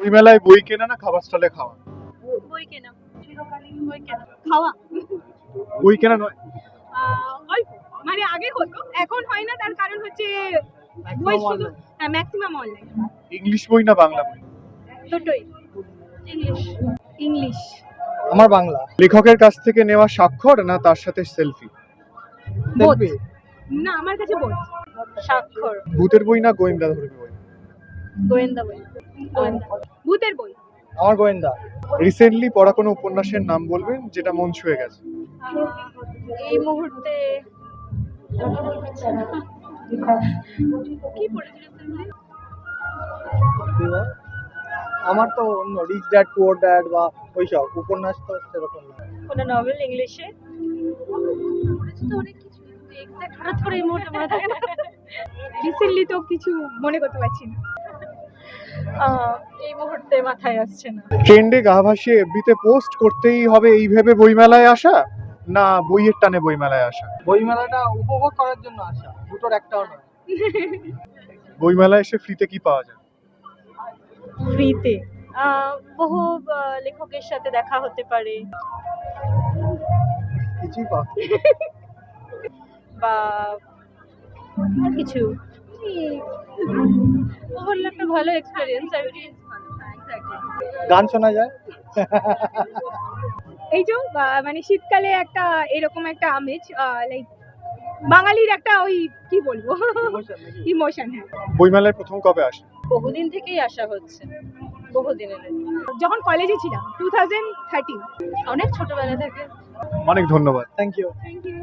বই মেলায় বই কেনা না খাবার স্টলে খাওয়া? বই কেনা। বই কেনা। খাওয়া। বই কেনা নয়। মানে আগে হতো এখন হয় না তার কারণ হচ্ছে বই শুধু হ্যাঁ ম্যাক্সিমাম অনলাইন ইংলিশ বই না বাংলা বই? দুটোই। ইংলিশ ইংলিশ আমার বাংলা। লেখকের কাছ থেকে নেওয়া স্বাক্ষর না তার সাথে সেলফি Selfie? না আমার কাছে বোধ স্বাক্ষর। ভূতের বই না গোয়েন্দা ধর্মী বই? গোয়েন্দা বই। গোয়েন্দা। ভূতের বই। আমার গোয়েন্দা। রিসেন্টলি পড়া কোনো উপন্যাসের নাম বলবেন যেটা মন ছুঁয়ে গেছে? এই মুহূর্তে আমার তো অন্য রিচ ড্যাড পুয়ার ড্যাড বা ওইসব উপন্যাস তো সেরকম না। কোন নভেল ইংলিশে? অনেক কিছু এক্সাক্ট হঠাৎ করে এই মুহূর্তে মনে থাকে না রিসেন্টলি তো কিছু মনে করতে পারছি না। এই মুহূর্তে মাথায় আসছে না। ট্রেন্ডে গা ভাসিয়ে এফবিতে পোস্ট করতেই হবে এই ভেবে বইমেলায় আসা? না বইয়ের টানে বইমেলায় আসা? বইমেলাটা উপভোগ করার জন্য আসা দুটোর একটাও নয়। বইমেলায় এসে ফ্রিতে কি পাওয়া যায়? ফ্রিতে বহু লেখকের সাথে দেখা হতে পারে। কিছুই পাওয়া বা আর কিছু? ওভারঅল একটা ভালো এক্সপিরিয়েন্স গান শোনা যায়? এই যে মানে শীতকালে একটা এরকম একটা আমেজ লাইক বাঙালির একটা ওই কি বলব? ইমোশন হ্যাঁ। বইমেলায় প্রথম কবে আসে বহুদিন থেকেই আসা হচ্ছে বহুদিনের। যখন কলেজে ছিলাম টু থাউজেন্ড থার্টিন অনেক ছোটবেলা থেকে। অনেক ধন্যবাদ। Thank you thank you